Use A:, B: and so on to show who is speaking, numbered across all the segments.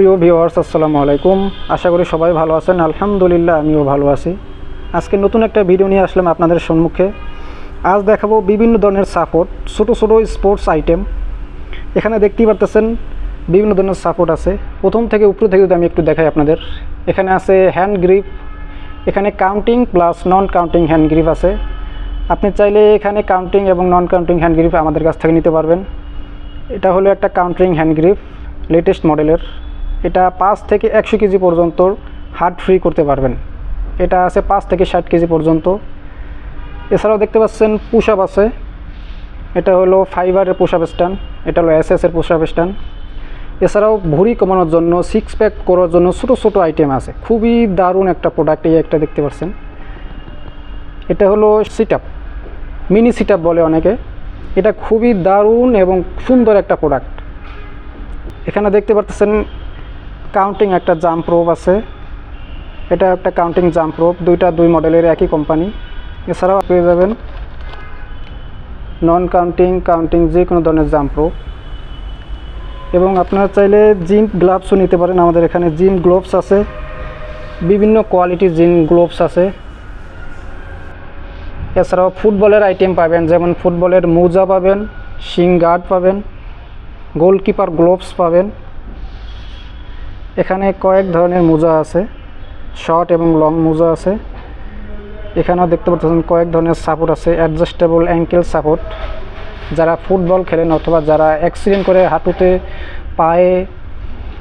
A: প্রিয় ভিউয়ার্স আসসালামু আলাইকুম। আশা করি সবাই ভালো আছেন। আলহামদুলিল্লাহ, আমিও ভালো আছি। আজকে নতুন একটা ভিডিও নিয়ে আসলাম আপনাদের সম্মুখে। আজ দেখাবো বিভিন্ন ধরনের সাপোর্ট ছোটো ছোটো স্পোর্টস আইটেম এখানে দেখতেই পারতেছেন, বিভিন্ন ধরনের সাপোর্ট আছে। প্রথম থেকে উপরে থেকে যদি আমি একটু দেখাই আপনাদের, এখানে আছে হ্যান্ড গ্রিপ এখানে counting plus non counting hand grip আছে। আপনি চাইলে এখানে কাউন্টিং এবং নন কাউন্টিং হ্যান্ড গ্রিপ আমাদের কাছ থেকে নিতে পারবেন। এটা হলো একটা কাউন্টিং হ্যান্ড গ্রিপ লেটেস্ট মডেলের এটা পাঁচ থেকে একশো কেজি পর্যন্ত হার্ট ফ্রি করতে পারবেন। এটা আছে পাঁচ থেকে ষাট কেজি পর্যন্ত। এছাড়াও দেখতে পাচ্ছেন পুশ আপ আছে। এটা হলো ফাইবারের পুশ আপ স্ট্যান্ড, এটা হলো এস এর পুশ আপ স্ট্যান্ড। এছাড়াও ভুঁড়ি কমানোর জন্য সিক্স প্যাক করার জন্য ছোটো ছোটো আইটেম আছে। খুবই দারুণ একটা প্রোডাক্ট এই একটা দেখতে পাচ্ছেন। এটা হলো সিট মিনি সিট বলে অনেকে। এটা খুবই দারুণ এবং সুন্দর একটা প্রোডাক্ট এখানে দেখতে পাচ্ছেন কাউন্টিং একটা জাম্প রোপ আছে। এটা একটা কাউন্টিং জাম্প রোপ দুইটা দুই মডেলের একই কোম্পানি এছাড়াও পেয়ে যাবেন নন কাউন্টিং কাউন্টিং যে কোনো ধরনের জাম্প রোপ এবং আপনারা চাইলে জিম গ্লাভসও নিতে পারেন। আমাদের এখানে জিম গ্লোভস আছে। বিভিন্ন কোয়ালিটির জিম গ্লোভস আছে। এছাড়াও ফুটবলের আইটেম পাবেন, যেমন ফুটবলের মোজা পাবেন শিং গার্ড পাবেন গোলকিপার গ্লোভস পাবেন। এখানে কয়েক ধরনের মোজা আছে, শর্ট এবং লং মোজা আছে। এখানেও দেখতে পাচ্ছেন কয়েক ধরনের সাপোর্ট আছে অ্যাডজাস্টেবল অ্যাঙ্কেল সাপোর্ট যারা ফুটবল খেলেন অথবা যারা অ্যাক্সিডেন্ট করে হাঁটুতে, পায়ে,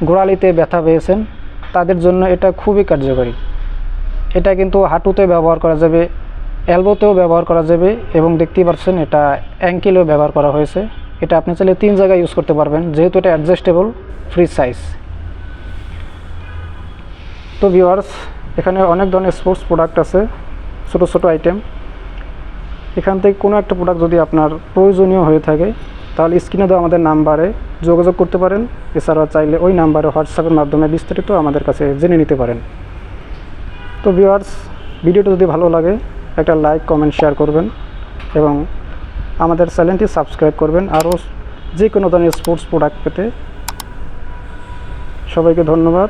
A: গোড়ালিতে ব্যথা পেয়েছেন, তাদের জন্য এটা খুবই কার্যকরী। এটা কিন্তু হাঁটুতে ব্যবহার করা যাবে অ্যালবোতেও ব্যবহার করা যাবে এবং দেখতেই পাচ্ছেন এটা অ্যাঙ্কেলেও ব্যবহার করা হয়েছে। এটা আপনি চাইলে তিন জায়গায় ইউজ করতে পারবেন, যেহেতু এটা অ্যাডজাস্টেবল ফ্রি সাইজ তো ভিওয়ার্স এখানে অনেক ধরনের স্পোর্টস প্রোডাক্ট আছে, ছোটো ছোটো আইটেম এখান থেকে কোনো একটা প্রোডাক্ট যদি আপনার প্রয়োজনীয় হয়ে থাকে, তাহলে স্ক্রিনে দেওয়া আমাদের নাম্বারে যোগাযোগ করতে পারেন। এছাড়া চাইলে ওই নাম্বারে হোয়াটসঅ্যাপের মাধ্যমে বিস্তারিত আমাদের কাছে জেনে নিতে পারেন। তো ভিওয়ার্স ভিডিওটা যদি ভালো লাগে, একটা লাইক কমেন্ট শেয়ার করবেন এবং আমাদের চ্যানেলটি সাবস্ক্রাইব করবেন। আরও যে কোনো ধরনের স্পোর্টস প্রোডাক্ট পেতে সবাইকে ধন্যবাদ।